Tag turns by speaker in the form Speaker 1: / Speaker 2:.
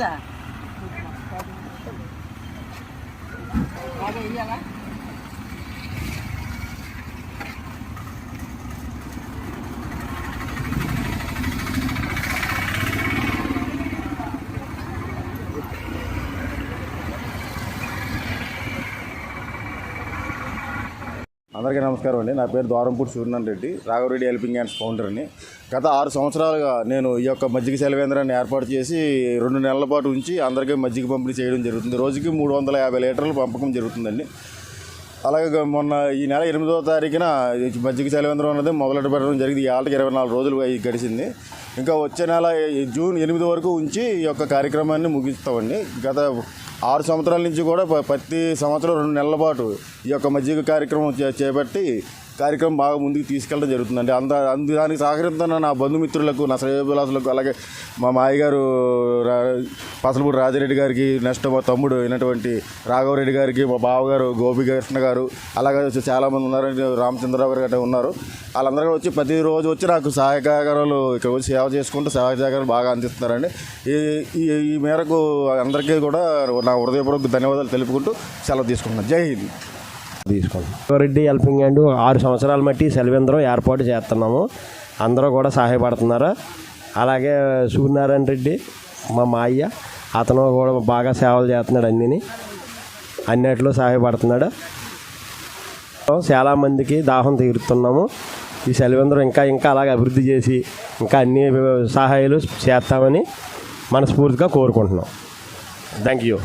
Speaker 1: 发给你验来
Speaker 2: అందరికీ నమస్కారం అండి. నా పేరు ద్వారంపూడి సూర్యనారాయణ రెడ్డి రాఘవరెడ్డి హెల్పింగ్ హ్యాండ్స్ ఫౌండర్ని గత ఆరు సంవత్సరాలుగా నేను ఈ యొక్క మజ్జిగ సెలవేంద్రాన్ని ఏర్పాటు చేసి రెండు నెలల పాటు ఉంచి అందరికీ మజ్జిగ పంపిణీ చేయడం జరుగుతుంది. రోజుకి మూడు వందల యాభై లీటర్లు పంపకం జరుగుతుందండి. అలాగే మొన్న ఈ నెల ఎనిమిదవ తారీఖున మజ్జిగ సెలవేంద్రం అనేది మొదలెట పెట్టడం జరిగింది. ఈ ఆటకి ఇరవై నాలుగు రోజులు గడిచింది. ఇంకా వచ్చే నెల జూన్ ఎనిమిది వరకు ఉంచి ఈ యొక్క కార్యక్రమాన్ని ముగిస్తామండి. గత ఆరు సంవత్సరాల నుంచి కూడా ప్రతి సంవత్సరం రెండు నెలల పాటు ఈ యొక్క మజ్జిగ కార్యక్రమం చే- చేపట్టి కార్యక్రమం బాగా ముందుకు తీసుకెళ్ళడం జరుగుతుందండి. అంద అందు దానికి సహకరిస్తున్న నా బంధుమిత్రులకు నా శ్రేయభిలాసులకు అలాగే మా మాయగారు రా పసలపూడి రాజారెడ్డి గారికి నెక్స్ట్ మా తమ్ముడు అయినటువంటి రాఘవరెడ్డి గారికి మా బావగారు గోపికృష్ణ గారు అలాగే వచ్చి చాలామంది ఉన్నారు రామచంద్రరావు గారు గట్రా ఉన్నారు. వాళ్ళందరూ కూడా వచ్చి ప్రతిరోజు వచ్చి నాకు సహాయకారాలు ఇక్కడ వచ్చి సేవ చేసుకుంటూ సహాయ సహకారాలు బాగా అందిస్తున్నారండి. ఈ ఈ ఈ మేరకు అందరికీ కూడా నా హృదయపూర్వక ధన్యవాదాలు తెలుపుకుంటూ సెలవు తీసుకుంటున్నాను. జై హింద్.
Speaker 3: తీసుకోండి. రెడ్డి హెల్పింగ్ హ్యాండ్ ఆరు సంవత్సరాలు మట్టి సెలవేంద్రం ఏర్పాటు చేస్తున్నాము. అందరూ కూడా సహాయపడుతున్నారు. అలాగే సూర్యనారాయణ రెడ్డి మా మాయ్య అతను కూడా బాగా సేవలు చేస్తున్నాడు అన్నిని. అన్నిట్లో సహాయపడుతున్నాడు. చాలామందికి దాహం తీరుతున్నాము. ఈ సెలవేంద్రం ఇంకా ఇంకా అలాగే అభివృద్ధి చేసి ఇంకా అన్ని సహాయాలు చేస్తామని మనస్ఫూర్తిగా కోరుకుంటున్నాం. Thank you